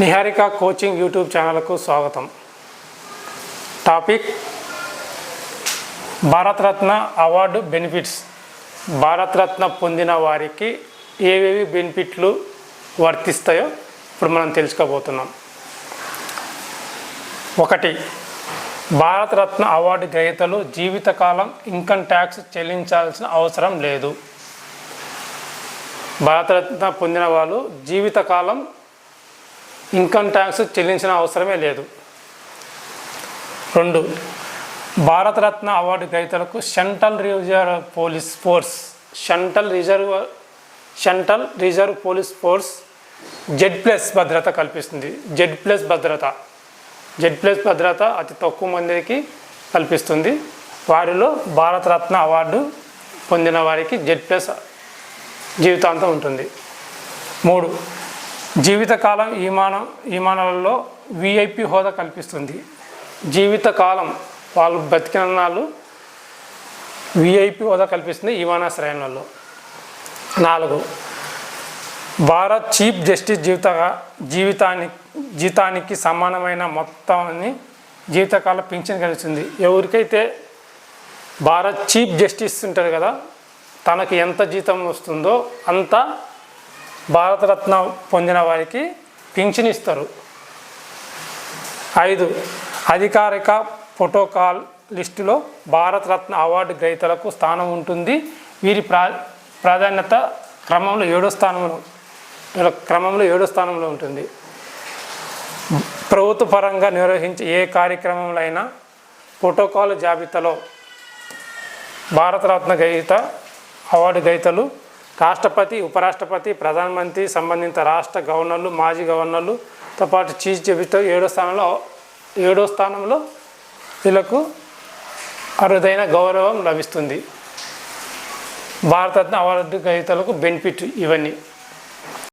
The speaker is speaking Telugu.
నిహారిక కోచింగ్ యూట్యూబ్ ఛానల్కు స్వాగతం. Topic Bharat Ratna award benefits. Bharat Ratna పొందిన వారికి ఏవేవి బెనిఫిట్లు వర్తిస్తాయో ఇప్పుడు మనం తెలుసుకోబోతున్నాం. ఒకటి భారతరత్న అవార్డు గ్రహీతలు జీవితకాలం ఇన్కమ్ ట్యాక్స్ చెల్లించాల్సిన అవసరం లేదు. భారతరత్న పొందిన వాళ్ళు జీవితకాలం ఇన్కమ్ ట్యాక్స్ చెల్లించిన అవసరమే లేదు. రెండు భారతరత్న అవార్డు గ్రహీతలకు central reserve police force central reserve central reserve police force Z plus భద్రత కల్పిస్తుంది. జెడ్ ప్లస్ భద్రత జెడ్ ప్లస్ భద్రత అతి తక్కువ మందికి కల్పిస్తుంది. వారిలో భారతరత్న అవార్డు పొందిన వారికి జెడ్ ప్లస్ జీవితాంతం ఉంటుంది. మూడు జీవితకాలం విమానం విమానాలలో విఐపి హోదా కల్పిస్తుంది. జీవితకాలం వాళ్ళు బతికిన నాళ్ళు విఐపి హోదా కల్పిస్తుంది విమానాశ్రయాలలో నాలుగు భారత్ చీఫ్ జస్టిస్ జీవిత జీవితానికి జీతానికి సమానమైన మొత్తాన్ని జీవితకాల పింఛన్ కలుస్తుంది ఎవరికైతే భారత్ చీఫ్ జస్టిస్ ఉంటారు కదా తనకి ఎంత జీతం వస్తుందో అంత భారతరత్న పొందిన వారికి పింఛన్ ఇస్తారు. ఐదు అధికారిక ప్రోటోకాల్ లిస్టులో భారతరత్న అవార్డు గ్రహీతలకు స్థానం ఉంటుంది. వీరి ప్రా ప్రాధాన్యత క్రమంలో ఏడో స్థానంలో క్రమంలో ఏడో స్థానంలో ఉంటుంది. ప్రభుత్వ పరంగా నిర్వహించే ఏ కార్యక్రమంలో అయినా ప్రోటోకాల్ జాబితాలో భారతరత్న గ్రహీత అవార్డు గ్రహీతలు రాష్ట్రపతి ఉపరాష్ట్రపతి ప్రధానమంత్రి సంబంధిత రాష్ట్ర గవర్నర్లు మాజీ గవర్నర్లుతో పాటు చీఫ్ జస్టిస్తో ఏడో స్థానంలో ఏడో స్థానంలో వీళ్ళకు అరుదైన గౌరవం లభిస్తుంది. భారతరత్న అవార్డు గ్రహీతలకు బెనిఫిట్ ఇవన్నీ.